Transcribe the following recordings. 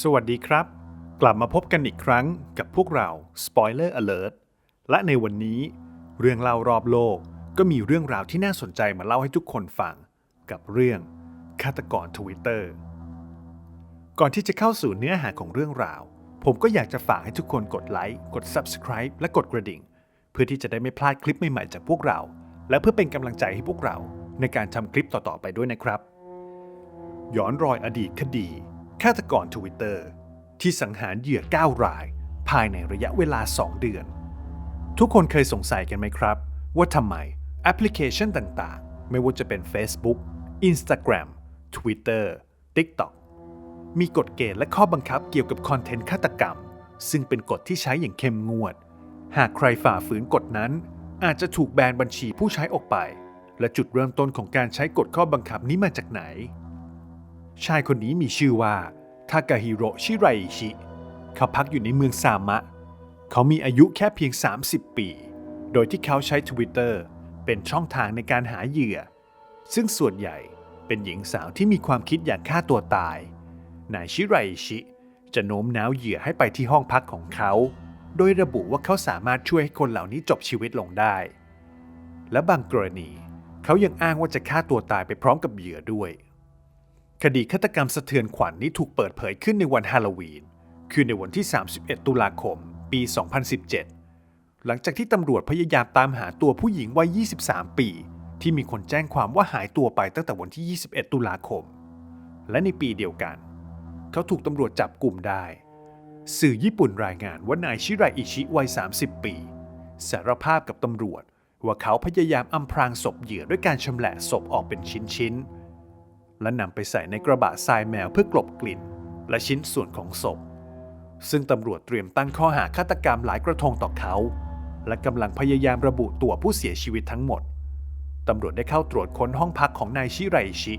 สวัสดีครับ กลับมาพบกันอีกครั้งกับพวกเรา Spoiler Alert และในวันนี้ เรื่องเล่ารอบโลกก็มีเรื่องราวที่น่าสนใจมาเล่าให้ทุกคนฟัง กับเรื่องฆาตกรทวิตเตอร์ก่อนที่จะเข้าสู่เนื้อหาของเรื่องราว ผมก็อยากจะฝากให้ทุกคนกดไลค์กด Subscribe และกดกระดิ่ง เพื่อที่จะได้ไม่พลาดคลิปใหม่ๆจากพวกเรา และเพื่อเป็นกำลังใจให้พวกเราในการทำคลิปต่อๆไปด้วยนะครับ ย้อนรอยอดีตคดี ฆาตกรทวิตเตอร์ที่สังหารเหยื่อ 9 ราย ภายในระยะเวลา 2 เดือน ทุกคนเคยสงสัยกันไหมครับ ว่าทำไมแอปพลิเคชันต่างๆ ไม่ว่าจะเป็น Facebook Instagram Twitter TikTok มีกฎเกณฑ์และข้อบังคับเกี่ยวกับคอนเทนต์ฆาตกรรม ซึ่งเป็นกฎที่ใช้อย่างเข้มงวด หากใครฝ่าฝืนกฎนั้น อาจจะถูกแบนบัญชีผู้ใช้ออกไป และจุดเริ่มต้นของการใช้กฎข้อบังคับนี้มาจากไหน ชายคนนี้มีชื่อว่าทากาฮิโร่ชิไรชิ เขาพักอยู่ในเมืองซามะ เขามีอายุแค่เพียง 30 ปี โดยที่เขาใช้ Twitter เป็นช่องทางในการหาเหยื่อ ซึ่งส่วนใหญ่เป็นหญิงสาวที่มีความคิดอยากฆ่าตัวตาย นายชิไรชิ จะโน้มน้าวเหยื่อให้ไปที่ห้องพักของเขา โดยระบุว่าเขาสามารถช่วยให้คนเหล่านี้จบชีวิตลงได้ และบางกรณี เขายังอ้างว่าจะฆ่าตัวตายไปพร้อมกับเหยื่อด้วย คดีฆาตกรรมสะเทือนขวัญนนี้ถูกเปิดเผยขึ้นในวันฮาโลวีน คือในวันที่ 31 ตุลาคม ปี 2017 หลังจากที่ตำรวจพยายามตามหาตัวผู้หญิงวัย 23 ปี ที่มีคนแจ้งความว่าหายตัวไปตั้งแต่วันที่ 21 ตุลาคม และในปีเดียวกัน เขาถูกตำรวจจับกลุ่มได้ สื่อญี่ปุ่นรายงานว่านายชิไรอิชิวัย 30 ปี สารภาพกับตำรวจว่าเขาพยายามอำพรางศพเหยื่อด้วยการชำแหละศพออกเป็นชิ้นๆ และนำไปใส่ในกระบะทรายแมวเพื่อกลบกลิ่น และชิ้นส่วนของศพ ซึ่งตำรวจเตรียมตั้งข้อหาฆาตกรรมหลายกระทงต่อเขา และกำลังพยายามระบุตัวผู้เสียชีวิตทั้งหมด ตำรวจได้เข้าตรวจค้นห้องพักของนายชิไรชิ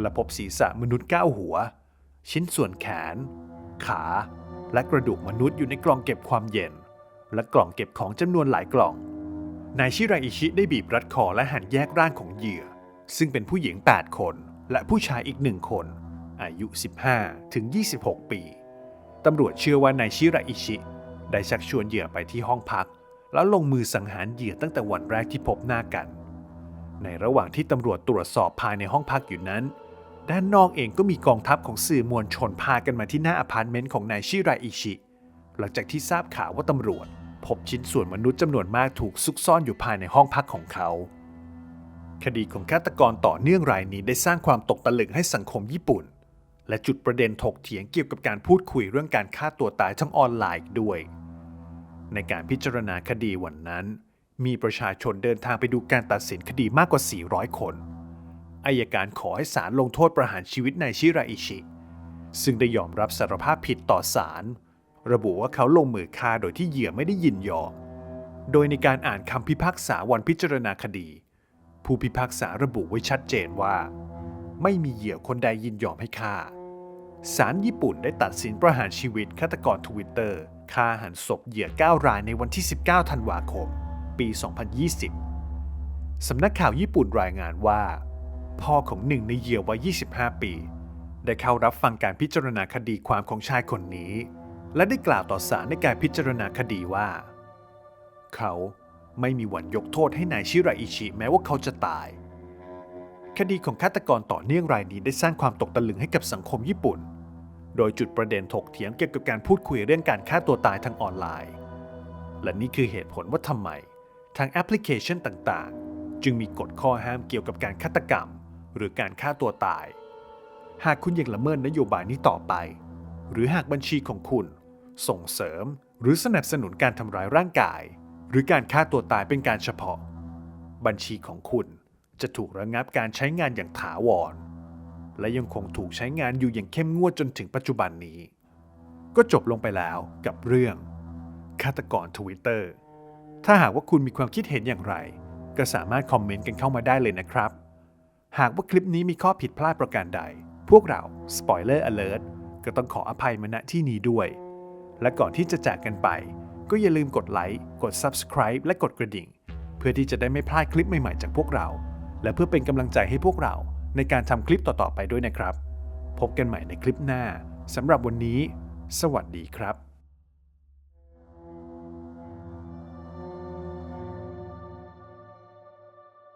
และพบศีรษะมนุษย์เก้าหัว ชิ้นส่วนแขน ขา และกระดูกมนุษย์อยู่ในกล่องเก็บความเย็น และกล่องเก็บของจำนวนหลายกล่องนายชิไรอิชิได้บีบรัดคอและหั่นแยกร่างของเหยื่อ ซึ่งเป็นผู้หญิง 8 คน และผู้ชายอีกหนึ่งคน อายุ 15 ถึง 26 ปี ตำรวจเชื่อว่านายชิไรอิชิ ได้ชักชวนเหยื่อไปที่ห้องพัก แล้วลงมือสังหารเหยื่อตั้งแต่วันแรกที่พบหน้ากัน ในระหว่างที่ตำรวจตรวจสอบภายในห้องพักอยู่นั้น ด้านนอกเองก็มีกองทัพของสื่อมวลชนพากันมาที่หน้าอพาร์ตเมนต์ของนายชิไรอิชิ หลังจากที่ทราบข่าวว่าตำรวจ พบชิ้นส่วนมนุษย์จำนวนมากถูกซุกซ่อนอยู่ภายในห้องพักของเขา คดีของฆาตกรต่อเนื่องรายนี้ได้สร้างความตกตะลึงให้สังคมญี่ปุ่น และจุดประเด็นถกเถียงเกี่ยวกับการพูดคุยเรื่องการฆ่าตัวตายทั้งออนไลน์ด้วย ในการพิจารณาคดีวันนั้น มีประชาชนเดินทางไปดูการตัดสินคดีมากกว่า 400 คนอายการขอให้ศาลลงโทษประหารชีวิตนายชิราอิชิ ซึ่งได้ยอมรับสารภาพผิดต่อศาลระบุว่าเขาลงมือฆ่าโดยที่เหยื่อไม่ได้ยินยอมโดยในการอ่านคำพิพากษาวันพิจารณาคดี ผู้พิพากษาระบุไว้ชัดเจนว่า ไม่มีเหยื่อคนใดยินยอมให้ฆ่าศาลญี่ปุ่นได้ตัดสินประหารชีวิตฆาตกรทวิตเตอร์ฆ่าหันศพเหยื่อ 9 รายในวันที่ 19 ธันวาคม ปี 2020 สำนักข่าวญี่ปุ่นรายงานว่า พ่อของหนึ่งในเหยื่อวัย 25 ปี ได้เข้ารับฟังการพิจารณาคดีความของชายคนนี้ และได้กล่าวต่อศาลในการพิจารณาคดีว่า เขา ไม่มีวันยกโทษให้นายชิราอิชิแม้ว่าเขาจะตาย คดีของฆาตกรต่อเนื่องรายนี้ได้สร้างความตกตะลึงให้กับสังคมญี่ปุ่น โดยจุดประเด็นถกเถียงเกี่ยวกับการพูดคุยเรื่องการฆ่าตัวตายทางออนไลน์ และนี่คือเหตุผลว่าทำไม ทางแอปพลิเคชันต่างๆ จึงมีกฎข้อห้ามเกี่ยวกับการฆาตกรรม หรือการฆ่าตัวตาย หากคุณยังละเมิดนโยบายนี้ต่อไป หรือหากบัญชีของคุณ ส่งเสริม หรือสนับสนุนการทำร้ายร่างกาย หรือการฆ่าตัวตายเป็นการเฉพาะ บัญชีของคุณจะถูกระงับการใช้งานอย่างถาวร และยังคงถูกใช้งานอยู่อย่างเข้มงวดจนถึงปัจจุบันนี้ ก็จบลงไปแล้วกับเรื่องฆาตกรทวิตเตอร์ถ้าหากว่าคุณมีความคิดเห็นอย่างไร ก็สามารถคอมเมนต์กันเข้ามาได้เลยนะครับ หากว่าคลิปนี้มีข้อผิดพลาดประการใด พวกเรา Spoiler Alert ก็ต้องขออภัยมาณที่นี้ด้วย และก่อนที่จะจากกันไป ก็อย่าลืมกดไลค์กด Subscribe และกดกระดิ่ง เพื่อที่จะได้ไม่พลาดคลิปใหม่ๆจากพวกเรา และเพื่อเป็นกำลังใจให้พวกเราในการทำคลิปต่อๆไปด้วยนะครับ พบกันใหม่ในคลิปหน้าสำหรับวันนี้ สวัสดีครับ